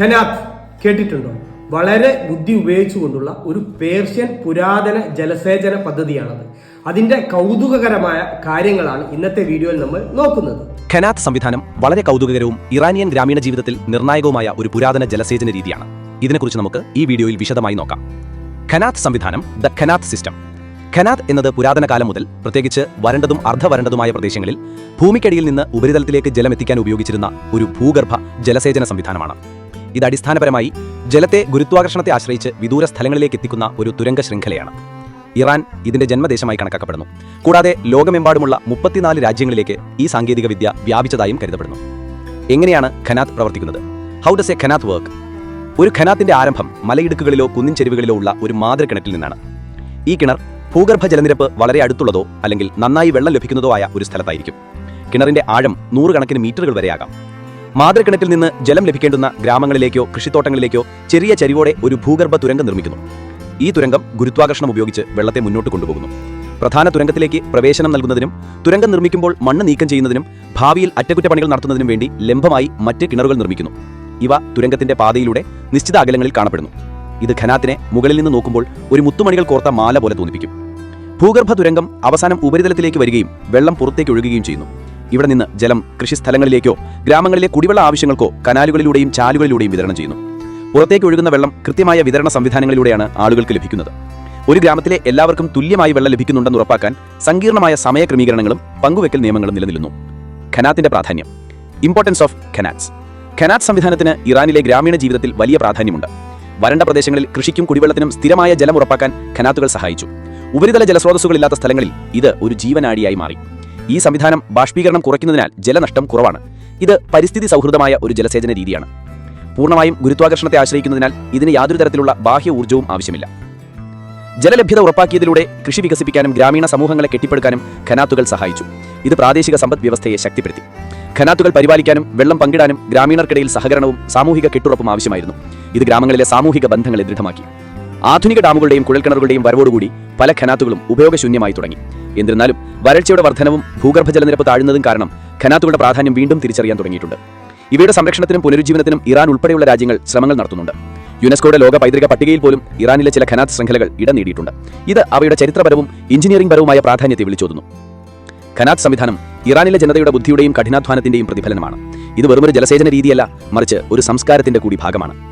ഖനാത്ത് കേട്ടിട്ടുണ്ടോ? വളരെ ബുദ്ധി ഉപയോഗിച്ചുകൊണ്ടുള്ള ഒരു പേർഷ്യൻ പുരാതന ജലസേചന പദ്ധതിയാണത്. അതിന്റെ കൗതുകകരമായ കാര്യങ്ങളാണ് ഇന്നത്തെ വീഡിയോയിൽ നമ്മൾ നോക്കുന്നത്. ഖനാത്ത് സംവിധാനം വളരെ കൗതുകകരവും ഇറാനിയൻ ഗ്രാമീണ ജീവിതത്തിൽ നിർണായകവുമായ ഒരു പുരാതന ജലസേചന രീതിയാണ്. ഇതിനെക്കുറിച്ച് നമുക്ക് ഈ വീഡിയോയിൽ വിശദമായി നോക്കാം. ഖനാത്ത് സംവിധാനം ദ ഖനാത്ത് സിസ്റ്റം. ഖനാത്ത് എന്നത് പുരാതന കാലം മുതൽ പ്രത്യേകിച്ച് വരണ്ടതും അർദ്ധവരണ്ടതുമായ പ്രദേശങ്ങളിൽ ഭൂമിക്കടിയിൽ നിന്ന് ഉപരിതലത്തിലേക്ക് ജലമെത്തിക്കാൻ ഉപയോഗിച്ചിരുന്ന ഒരു ഭൂഗർഭ ജലസേചന സംവിധാനമാണ്. ഇത് അടിസ്ഥാനപരമായി ജലത്തെ ഗുരുത്വാകർഷണത്തെ ആശ്രയിച്ച് വിദൂര സ്ഥലങ്ങളിലേക്ക് എത്തിക്കുന്ന ഒരു തുരങ്ക ശൃംഖലയാണ്. ഇറാൻ ഇതിന്റെ ജന്മദേശമായി കണക്കാക്കപ്പെടുന്നു. കൂടാതെ ലോകമെമ്പാടുമുള്ള മുപ്പത്തിനാല് രാജ്യങ്ങളിലേക്ക് ഈ സാങ്കേതികവിദ്യ വ്യാപിച്ചതായും കരുതപ്പെടുന്നു. എങ്ങനെയാണ് ഖനാത്ത് പ്രവർത്തിക്കുന്നത്? How does a qanat work ഒരു ഖനാത്തിന്റെ ആരംഭം മലയിടുക്കുകളിലോ കുന്നിൻ ചെരുവുകളിലോ ഉള്ള ഒരു മാതൃകിണറ്റിൽ നിന്നാണ്. ഈ കിണർ ഭൂഗർഭ ജലനിരപ്പ് വളരെ അടുത്തുള്ളതോ അല്ലെങ്കിൽ നന്നായി വെള്ളം ലഭിക്കുന്നതോ ആയ ഒരു സ്ഥലത്തായിരിക്കും. കിണറിന്റെ ആഴം നൂറുകണക്കിന് മീറ്ററുകൾ വരെയാകാം. മാതൃകിണറ്റിൽ നിന്ന് ജലം ലഭിക്കേണ്ടുന്ന ഗ്രാമങ്ങളിലേക്കോ കൃഷിത്തോട്ടങ്ങളിലേക്കോ ചെറിയ ചരിവോടെ ഒരു ഭൂഗർഭ തുരങ്കം നിർമ്മിക്കുന്നു. ഈ തുരങ്കം ഗുരുത്വാകർഷണം ഉപയോഗിച്ച് വെള്ളത്തെ മുന്നോട്ട് കൊണ്ടുപോകുന്നു. പ്രധാന തുരങ്കത്തിലേക്ക് പ്രവേശനം നൽകുന്നതിനും തുരങ്കം നിർമ്മിക്കുമ്പോൾ മണ്ണ് നീക്കം ചെയ്യുന്നതിനും ഭാവിയിൽ അറ്റകുറ്റപ്പണികൾ നടത്തുന്നതിനും വേണ്ടി ലംബമായി മറ്റ് കിണറുകൾ നിർമ്മിക്കുന്നു. ഇവ തുരങ്കത്തിന്റെ പാതയിലൂടെ നിശ്ചിത അകലങ്ങളിൽ കാണപ്പെടുന്നു. ഇത് ഖനാത്തിനെ മുകളിൽ നിന്ന് നോക്കുമ്പോൾ ഒരു മുത്തുമണികൾ കോർത്ത മാല പോലെ തോന്നിപ്പിക്കും. ഭൂഗർഭ തുരങ്കം അവസാനം ഉപരിതലത്തിലേക്ക് വരികയും വെള്ളം പുറത്തേക്ക് ഒഴുകുകയും ചെയ്യുന്നു. ഇവിടെ നിന്ന് ജലം കൃഷിസ്ഥലങ്ങളിലേക്കോ ഗ്രാമങ്ങളിലെ കുടിവെള്ള ആവശ്യങ്ങൾക്കോ കനാലുകളിലൂടെയും ചാലുകളിലൂടെയും വിതരണം ചെയ്യുന്നു. പുറത്തേക്ക് ഒഴുകുന്ന വെള്ളം കൃത്യമായ വിതരണ സംവിധാനങ്ങളിലൂടെയാണ് ആളുകൾക്ക് ലഭിക്കുന്നത്. ഒരു ഗ്രാമത്തിലെ എല്ലാവർക്കും തുല്യമായി വെള്ളം ലഭിക്കുന്നുണ്ടെന്ന് ഉറപ്പാക്കാൻ സങ്കീർണമായ സമയ ക്രമീകരണങ്ങളും പങ്കുവെക്കൽ നിയമങ്ങളും നിലനിൽക്കുന്നു. ഖനാത്തിന്റെ പ്രാധാന്യം. ഇമ്പോർട്ടൻസ് ഓഫ് ഖനാറ്റ്സ് ഖനാത്ത് സംവിധാനത്തിന് ഇറാനിലെ ഗ്രാമീണ ജീവിതത്തിൽ വലിയ പ്രാധാന്യമുണ്ട്. വരണ്ട പ്രദേശങ്ങളിൽ കൃഷിക്കും കുടിവെള്ളത്തിനും സ്ഥിരമായ ജലം ഉറപ്പാക്കാൻ ഖനാത്തുകൾ സഹായിച്ചു. ഉപരിതല ജലസ്രോതസ്സുകളില്ലാത്ത സ്ഥലങ്ങളിൽ ഇത് ഒരു ജീവനാടിയായി മാറി. ഈ സംവിധാനം ബാഷ്പീകരണം കുറയ്ക്കുന്നതിനാൽ ജലനഷ്ടം കുറവാണ്. ഇത് പരിസ്ഥിതി സൗഹൃദമായ ഒരു ജലസേചന രീതിയാണ്. പൂർണമായും ഗുരുത്വാകർഷണത്തെ ആശ്രയിക്കുന്നതിനാൽ ഇതിന് യാതൊരു തരത്തിലുള്ള ബാഹ്യ ഊർജവും ആവശ്യമില്ല. ജലലഭ്യത ഉറപ്പാക്കിയതിലൂടെ കൃഷി വികസിപ്പിക്കാനും ഗ്രാമീണ സമൂഹങ്ങളെ കെട്ടിപ്പടുക്കാനും ഖനാത്തുകൾ സഹായിച്ചു. ഇത് പ്രാദേശിക സമ്പദ് വ്യവസ്ഥയെ ശക്തിപ്പെടുത്തി. ഖനാത്തുകൾ പരിപാലിക്കാനും വെള്ളം പങ്കിടാനും ഗ്രാമീണർക്കിടയിൽ സഹകരണവും സാമൂഹിക കെട്ടുറപ്പും ആവശ്യമായിരുന്നു. ഇത് ഗ്രാമങ്ങളിലെ സാമൂഹിക ബന്ധങ്ങളെ ദൃഢമാക്കി. ആധുനിക ഡാമുകളുടെയും കുഴൽക്കിണറുകളുടെയും വരവോടുകൂടി പല ഖനാത്തുകളും ഉപയോഗശൂന്യമായി തുടങ്ങി. എന്നിരുന്നാലും വരൾച്ചയുടെ വർധനവും ഭൂഗർഭ ജലനിരപ്പ് താഴുന്നതും കാരണം ഖനാത്തുകളുടെ പ്രാധാന്യം വീണ്ടും തിരിച്ചറിയാൻ തുടങ്ങിയിട്ടുണ്ട്. ഇവയുടെ സംരക്ഷണത്തിനും പുനരുജ്ജീവനത്തിനും ഇറാൻ ഉൾപ്പെടെയുള്ള രാജ്യങ്ങൾ ശ്രമങ്ങൾ നടത്തുന്നുണ്ട്. യുനെസ്കോയുടെ ലോക പൈതൃക പട്ടികയിൽ പോലും ഇറാനിലെ ചില ഖനാത്ത് ശൃംഖലകൾ ഇടം നേടിയിട്ടുണ്ട്. ഇത് അവയുടെ ചരിത്രപരവും എഞ്ചിനീയറിംഗ് പരവുമായ പ്രാധാന്യത്തെ വിളിച്ചോതുന്നു. ഖനാത്ത് സംവിധാനം ഇറാനിലെ ജനതയുടെ ബുദ്ധിയുടെയും കഠിനാധ്വാനത്തിന്റെയും പ്രതിഫലനമാണ്. ഇത് വെറുമൊരു ജലസേചന രീതിയല്ല മറിച്ച് ഒരു സംസ്കാരത്തിന്റെ കൂടി ഭാഗമാണ്